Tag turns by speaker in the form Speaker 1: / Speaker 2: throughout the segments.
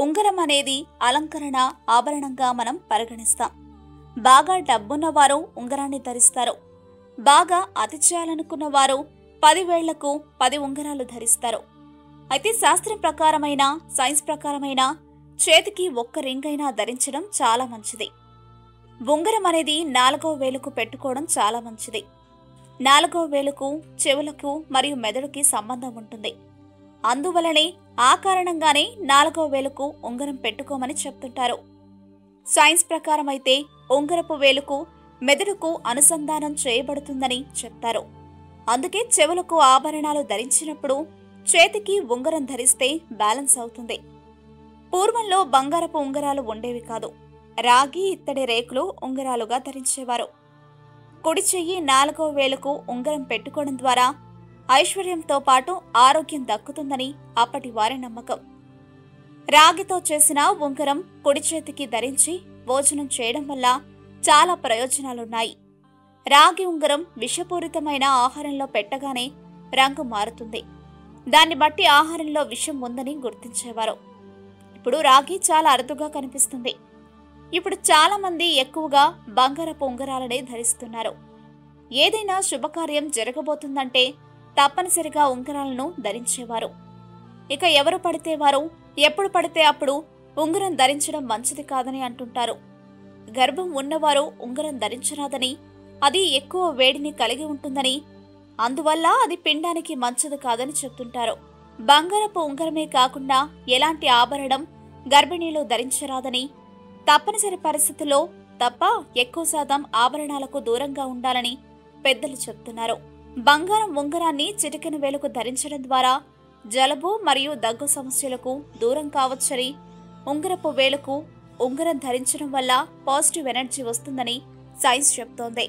Speaker 1: ఉంగరం అనేది అలంకరణ ఆభరణంగా మనం పరిగణిస్తాం. బాగా డబ్బున్న వారు ఉంగరాన్ని ధరిస్తారు. బాగా అతి చేయాలనుకున్న వారు పది వేళ్ళకు పది ఉంగరాలు ధరిస్తారు. అయితే శాస్త్రం ప్రకారమైన సైన్స్ ప్రకారమైన చేతికి ఒక్క రింగ్ అయినా ధరించడం చాలా మంచిది. ఉంగరం అనేది నాలుగో వేలుకు పెట్టుకోవడం చాలా మంచిది. నాలుగో వేలుకు చెవులకు మరియు మెదడుకి సంబంధం ఉంటుంది. అందువలనే ఆ కారణంగానే నాలుగో వేలుకు ఉంగరం పెట్టుకోమని చెప్తుంటారు. సైన్స్ ప్రకారం అయితే ఉంగరపు వేలుకు మెదడుకు అనుసంధానం చేయబడుతుందని చెప్తారు. అందుకే చెవులకు ఆభరణాలు ధరించినప్పుడు చేతికి ఉంగరం ధరిస్తే బ్యాలెన్స్ అవుతుంది. పూర్వంలో బంగారపు ఉంగరాలు ఉండేవి కాదు. రాగి ఇత్తడి రేకులు ఉంగరాలుగా ధరించేవారు. కుడి చెయ్యి నాలుగో వేలుకు ఉంగరం పెట్టుకోవడం ద్వారా ఐశ్వర్యంతో పాటు ఆరోగ్యం దక్కుతుందని అప్పటి వారి నమ్మకం. రాగితో చేసిన ఉంగరం కుడి చేతికి ధరించి భోజనం చేయడం వల్ల చాలా ప్రయోజనాలున్నాయి. రాగి ఉంగరం విషపూరితమైన ఆహారంలో పెట్టగానే రంగు మారుతుంది. దాన్ని బట్టి ఆహారంలో విషం ఉందని గుర్తించేవారు. ఇప్పుడు రాగి చాలా అరుదుగా కనిపిస్తుంది. ఇప్పుడు చాలా మంది ఎక్కువగా బంగారపు ఉంగరాలనే ధరిస్తున్నారు. ఏదైనా శుభకార్యం జరగబోతుందంటే తప్పనిసరిగా ఉంగరాలను ధరించేవారు. ఇక ఎవరు పడితే వారు ఎప్పుడు పడితే అప్పుడు ఉంగరం ధరించడం మంచిది కాదని అంటుంటారు. గర్భం ఉన్నవారు ఉంగరం ధరించరాదని అది ఎక్కువ వేడిని కలిగి ఉంటుందని అందువల్ల అది పిండానికి మంచిది కాదని చెప్తుంటారు. బంగారపు ఉంగరమే కాకుండా ఎలాంటి ఆభరణం గర్భిణీలు ధరించరాదని తప్పనిసరి పరిస్థితుల్లో తప్ప ఎక్కువ శాతం ఆభరణాలకు దూరంగా ఉండాలని పెద్దలు చెప్తున్నారు. బంగారం ఉంగరాన్ని చిటికెన వేలకు ధరించడం ద్వారా జలుబు మరియు దగ్గు సమస్యలకు దూరం కావచ్చని ఉంగరపు వేలకు ఉంగరం ధరించడం వల్ల పాజిటివ్ ఎనర్జీ వస్తుందని సైన్స్ చెప్తోంది.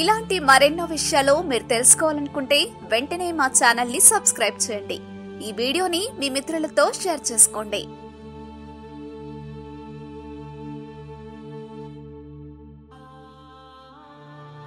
Speaker 1: ఇలాంటి మరెన్నో విషయాలు మీరు తెలుసుకోవాలనుకుంటే వెంటనే మా ఛానల్ని సబ్స్క్రైబ్ చేయండి. ఈ వీడియోని మీ మిత్రులతో షేర్ చేసుకోండి.